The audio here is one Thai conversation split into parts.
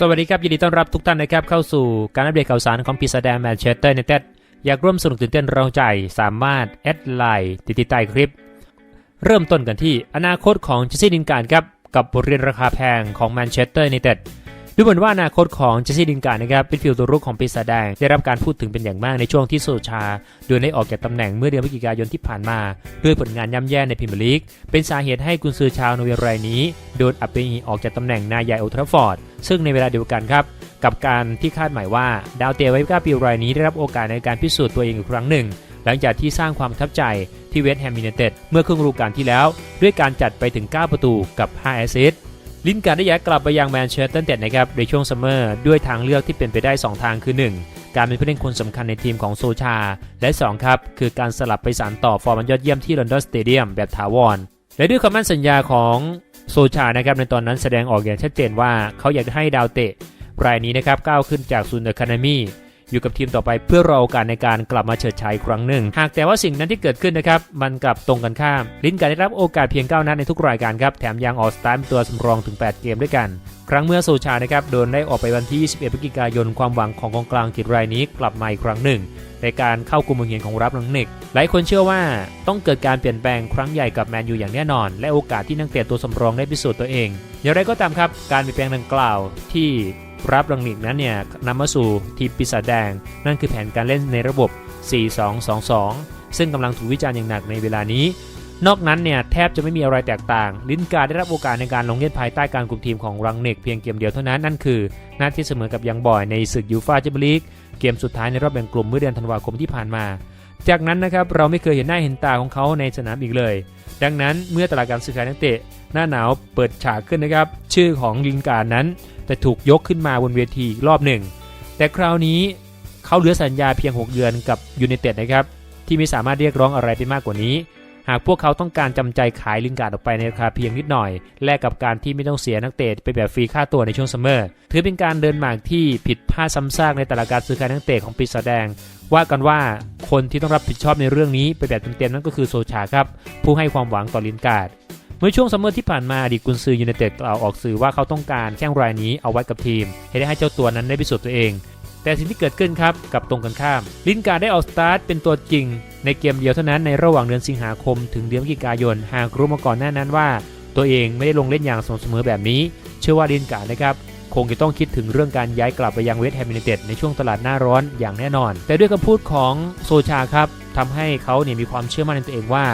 สวัสดีครับ ยินดีต้อนรับทุกท่านนะครับเข้าสู่การอัปเดตข่าวสารของปีศาจแดงแมนเชสเตอร์ในเต็ดอยากร่วมสนุกตื่นเต้นเราใจ สามารถแอดไลน์ติดติดใต้คลิป เริ่มต้นกันที่อนาคตของเจสซี่ดินการ์ดครับกับบทเรียนราคาแพงของแมนเชสเตอร์ในเต็ด ดูเหมือนว่าอนาคตของเจสซี่ดินการ์นะครับเป็นฟิลตัวรุกของปีศาจแดง ได้รับการพูดถึงเป็นอย่างมากในช่วงที่โซชาโดยได้ออกจากตำแหน่งเมื่อเดือนพฤศจิกายนที่ผ่านมา ด้วยผลงานย่ำแย่ในพรีเมียร์ลีก เป็นสาเหตุให้กุนซือชาวนอร์เวย์รายนี้ โดนอับเปหีออกจากตำแหน่งนายใหญ่โอทราฟฟอร์ด ซึ่งในเวลาเดียวกันครับกับการที่คาดหมายว่าดาวเตะไว้ก้าปีรายนี้ได้รับโอกาสในการพิสูจน์ตัวเองอีกครั้งหนึ่ง หลังจากที่สร้างความทับใจที่เวสต์แฮมยูไนเต็ดเมื่อครึ่งฤดูกาลที่แล้ว ด้วยการจัดไปถึง 9 ประตูกับ 5 แอสซิสต์ ลินการ์ดได้ย้ายกลับไปยังแมนเชสเตอร์ยูไนเต็ดนะครับในช่วงซัมเมอร์ด้วยทางเลือกที่เป็นไปได้ 2 ทางคือ 1 การเป็นผู้เล่นคนสำคัญในทีมของโซชา และ 2 ครับ คือการสลับไปสานต่อฟอร์มยอดเยี่ยมที่ลอนดอนสเตเดียมแบบถาวร และด้วยคำมั่นสัญญาของโซชานะครับในตอนนั้นแสดงออกอย่างชัดเจนว่าเขาอยากให้ดาวเตะรายนี้นะครับก้าวขึ้นจากซูนเดอร์คานามี อยู่กับทีมต่อไปเพื่อรอโอกาสในการกลับมาเฉิดฉายครั้งหนึ่ง หากแต่ว่าสิ่งนั้นที่เกิดขึ้นนะครับ มันกลับตรงกันข้าม ลินการได้รับโอกาสเพียง 9 นัดในทุกรายการครับ แถมยังออกสตาร์ทเป็นตัวสำรองถึง 8 เกมด้วยกันครั้งเมื่อโซชานะครับโดนได้ออกไปวันที่ 21พฤศจิกายนความหวังของกองกลางกิจรายนี้กลับมาอีกครั้งหนึ่ง ในการเข้ากลุ่มเงเห็นของรับนังเน็กหลายคนเชื่อว่าต้องเกิดการเปลี่ยนแปลงครั้งใหญ่กับแมนยูอย่างแน่นอน และโอกาสที่นักเตะตัวสำรองได้พิสูจน์ตัวเอง อย่างไรก็ตามครับ การเปลี่ยนแปลงดังกล่าวที่ รับรังนิกนั้นเนี่ยนำมาสู่ทีมปีศาจแดง นั่นคือแผนการเล่นในระบบ 4-2-2-2 ซึ่งกำลังถูกวิจารณ์อย่างหนักในเวลานี้ นอกนั้นเนี่ยแทบจะไม่มีอะไรแตกต่าง ลินการได้รับโอกาสในการลงเล่นภายใต้การคุมทีมของรังเนกเพียงเกมเดียวเท่านั้นนั่นคือหน้าที่เสมอกับยังบอยในศึกยูฟาแชมเปี้ยนลีกเกมสุดท้ายในรอบแบ่งกลุ่มเมื่อเดือนธันวาคมที่ผ่านมา จากนั้นนะครับเราไม่เคยเห็นหน้าเห็นตาของเขาในสนามอีกเลย ดังนั้นเมื่อตลาดการซื้อขายนักเตะ หน้าหนาวเปิดฉากขึ้นนะครับ ชื่อของลินการ์นั้นแต่ถูกยกขึ้นมาบนเวทีอีกรอบหนึ่ง แต่คราวนี้เขาเหลือสัญญาเพียง 6 เดือนกับยูเนเต็ดนะครับที่ไม่สามารถเรียกร้องอะไรไปมากกว่านี้ หากพวกเขาต้องการจำใจขายลินการ์ดออกไปในราคาเพียงนิดหน่อย แลกกับการที่ไม่ต้องเสียนักเตะไปแบบฟรีค่าตัวในช่วงซัมเมอร์ ถือเป็นการเดินหมากที่ผิดพลาดซ้ำซากในตลาดการซื้อขายนักเตะของปีศาจแดง ว่ากันว่าคนที่ต้องรับผิดชอบในเรื่องนี้ไปแบบเต็มๆนั่นก็คือโซชาครับ ผู้ให้ความหวังต่อลินการ์ดเมื่อช่วงซัมเมอร์ที่ผ่านมาอดีตกุนซือยูไนเต็ดกล่าวออกสื่อว่าเขาต้องการแข้งรายนี้เอาไว้กับทีม ให้ได้ให้เจ้าตัวนั้นได้พิสูจน์ตัวเอง แต่สิ่งที่เกิดขึ้นครับกับตรงกันข้าม ลินการ์ได้ออกสตาร์ทเป็นตัวจริง ในเกมเดียวเท่านั้นในระหว่างเดือนสิงหาคม ถึงเดือนพฤศจิกายน หากรู้มาก่อนหน้านั้นว่า ตัวเองไม่ได้ลงเล่นอย่างสม่ำเสมอแบบนี้ เชื่อว่าลินการ์นะครับคงจะต้องคิดถึงเรื่องการย้ายกลับไปยังเวสต์แฮมยูไนเต็ดในช่วงตลาดหน้าร้อนอย่างแน่นอน แต่ด้วยคำพูดของโซชาครับทำให้เขาเนี่ยมีความเชื่อมั่นในตัวเองว่า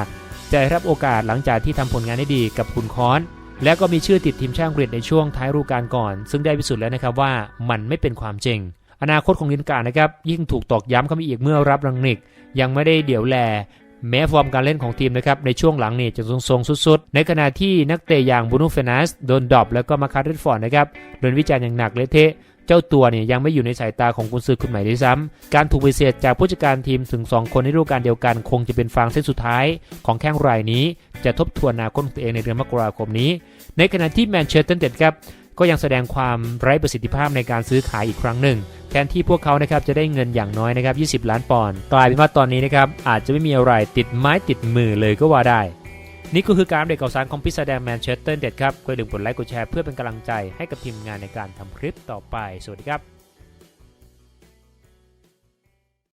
จะได้รับโอกาสหลังจากที่ทำผลงานได้ดีกับคุณคอนและก็มีชื่อติดทีมชาติอังกฤษในช่วงท้ายฤดูกาลก่อน ซึ่งได้พิสูจน์แล้วนะครับว่ามันไม่เป็นความจริง อนาคตของลินการ์ดนะครับยิ่งถูกตอกย้ำเข้ามาอีกเมื่อรับรังนิก ยังไม่ได้เดี่ยวแลแม้ฟอร์มการเล่นของทีมนะครับในช่วงหลังนี่จะทรงๆ สุดๆ ในขณะที่นักเตะอย่างบูนูเฟนัสโดนดรอปแล้วก็มาคาร์เรตฟอร์ดนะครับโดนวิจารณ์อย่างหนักเละเทะเจ้าตัวเนี่ยยังไม่อยู่ในสายตาของกุนซือคนใหม่ด้วยซ้ำการถูกปฏิเสธจากผู้จัดการทีมถึง 2 คนในฤดูกาลเดียวกันคงจะเป็นฟางเส้นสุดท้ายของแข้งรายนี้ จะทบทวนอนาคตของตัวเองในเดือนมกราคมนี้ ในขณะที่แมนเชสเตอร์เต็ดครับ ก็ยังแสดงความไร้ประสิทธิภาพในการซื้อขายอีกครั้งหนึ่ง แทนที่พวกเขานะครับจะได้เงินอย่างน้อยนะครับ20 ล้านปอนด์กลายเป็นว่าตอนนี้นะครับอาจจะไม่มีอะไรติดไม้ติดมือเลยก็ว่าได้ นี่ก็คือการอัปเดตข่าวสารของพิซซ่าแดงแมนเชสเตอร์ยูไนเด็ดครับก็ดึงกดไลค์กดแชร์เพื่อเป็นกำลังใจให้กับทีมงานในการทำคลิปต่อไปสวัสดีครับ